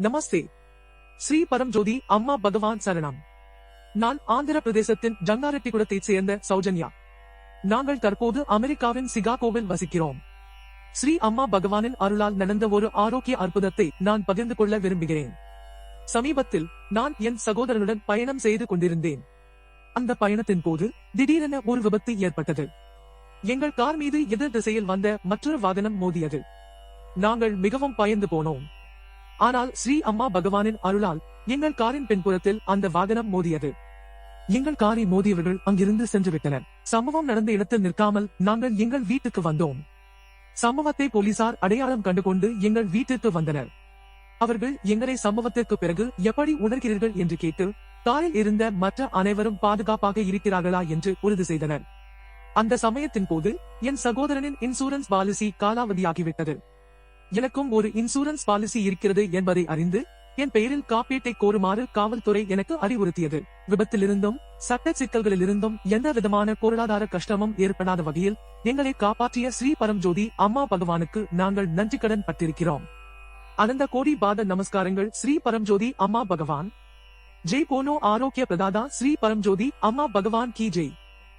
நமஸ்தே ஸ்ரீ பரம்ஜோதி அம்மா பகவான் சரணம் நான் ஆந்திர பிரதேசத்தின் ஜங்காரெட்டிகுடத்தைச் சேர்ந்த சௌஜன்யா. நாங்கள் தற்போது அமெரிக்காவின் சிகாகோவில் வசிக்கிறோம். ஸ்ரீ அம்மா பகவானின் அருளால் நடந்த ஒரு ஆரோக்கிய அற்புதத்தை நான் பகிர்ந்து கொள்ள விரும்புகிறேன். சமீபத்தில் நான் என் சகோதரனுடன் பயணம் செய்து கொண்டிருந்தேன். அந்த பயணத்தின் போது திடீரென ஒரு விபத்து ஏற்பட்டது. எங்கள் கார் மீது எதிர் திசையில் வந்த மற்றொரு வாகனம் மோதியது. நாங்கள் மிகவும் பயந்து போனோம். ஆனால் ஸ்ரீ அம்மா பகவானின் அருளால் எங்கள் காரின் பின்புறத்தில் அந்த வாகனம் மோதியது. எங்கள் காரை மோதியவர்கள் அங்கிருந்து சென்று விட்டனர் சம்பவம் நடந்த இடத்தில் நிற்காமல் நாங்கள் எங்கள் வீட்டுக்கு வந்தோம். சம்பவத்தை போலீசார் அடையாளம் கண்டுகொண்டு எங்கள் வீட்டிற்கு வந்தனர். அவர்கள் எங்களை சம்பவத்திற்கு பிறகு எப்படி உணர்கிறீர்கள் என்று கேட்டு காரில் இருந்த மற்ற அனைவரும் பாதுகாப்பாக இருக்கிறார்களா? என்று உறுதி செய்தனர். அந்த சமயத்தின் போது என் சகோதரனின் இன்சூரன்ஸ் பாலிசி காலாவதியாகிவிட்டது. எனக்கும் ஒரு இன்சூரன்ஸ் பாலிசி இருக்கிறது என்பதை அறிந்து என் பெயரில் காப்பீட்டை கோருமாறு காவல்துறை எனக்கு அறிவுறுத்தியது. விபத்திலிருந்தும் சட்ட சிக்கல்களிலிருந்தும் எந்த விதமான பொருளாதார கஷ்டமும் ஏற்படாத வகையில் எங்களை காப்பாற்றிய ஸ்ரீ பரம்ஜோதி அம்மா பகவானுக்கு நாங்கள் நன்றி கடன் பட்டிருக்கிறோம். அனந்த கோடி பாத நமஸ்காரங்கள் ஸ்ரீ பரம்ஜோதி அம்மா பகவான். ஜெய் போனோ ஆரோக்கிய பிரதாதா ஸ்ரீ பரம்ஜோதி அம்மா பகவான் கி ஜெய்.